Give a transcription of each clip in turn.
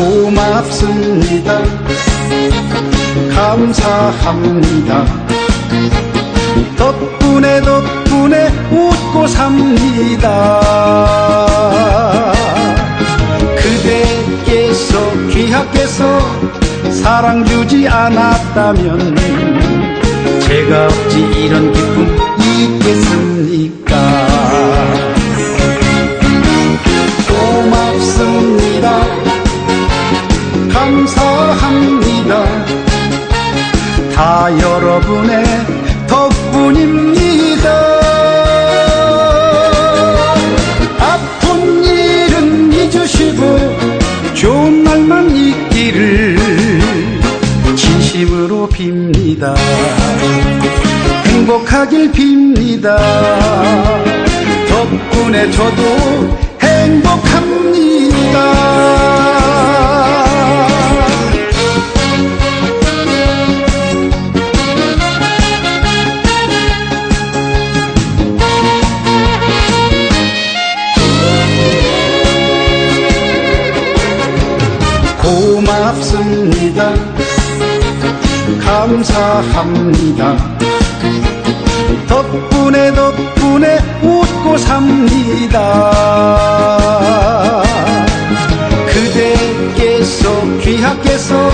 고맙습니다. 감사합니다. 덕분에 덕분에 웃고 삽니다. 그대께서 귀하께서 사랑 주지 않았다면 제가 어찌 이런 기쁨 있겠습니까? 다 여러분의 덕분입니다. 아픈 일은 잊으시고 좋은 날만 있기를 진심으로 빕니다. 행복하길 빕니다. 덕분에 저도 행복합니다. 고맙습니다. 감사합니다. 덕분에 덕분에 웃고 삽니다. 그대께서 귀하께서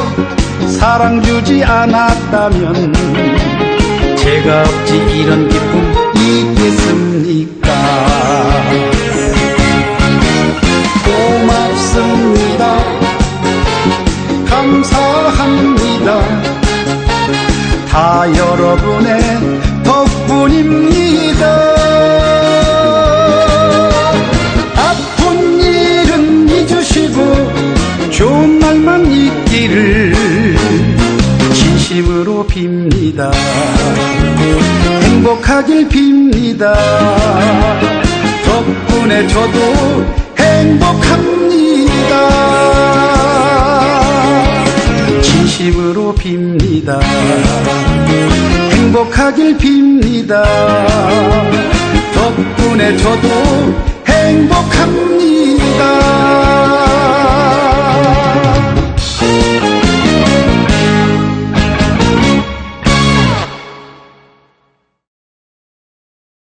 사랑 주지 않았다면 제가 어찌 이런 기쁨 있겠습니까? 다 여러분의 덕분입니다. 아픈 일은 잊으시고 좋은 날만 있기를 진심으로 빕니다. 행복하길 빕니다. 덕분에 저도 행복합니다. 진심으로 빕니다. 행복하길 빕니다. 덕분에 저도 행복합니다.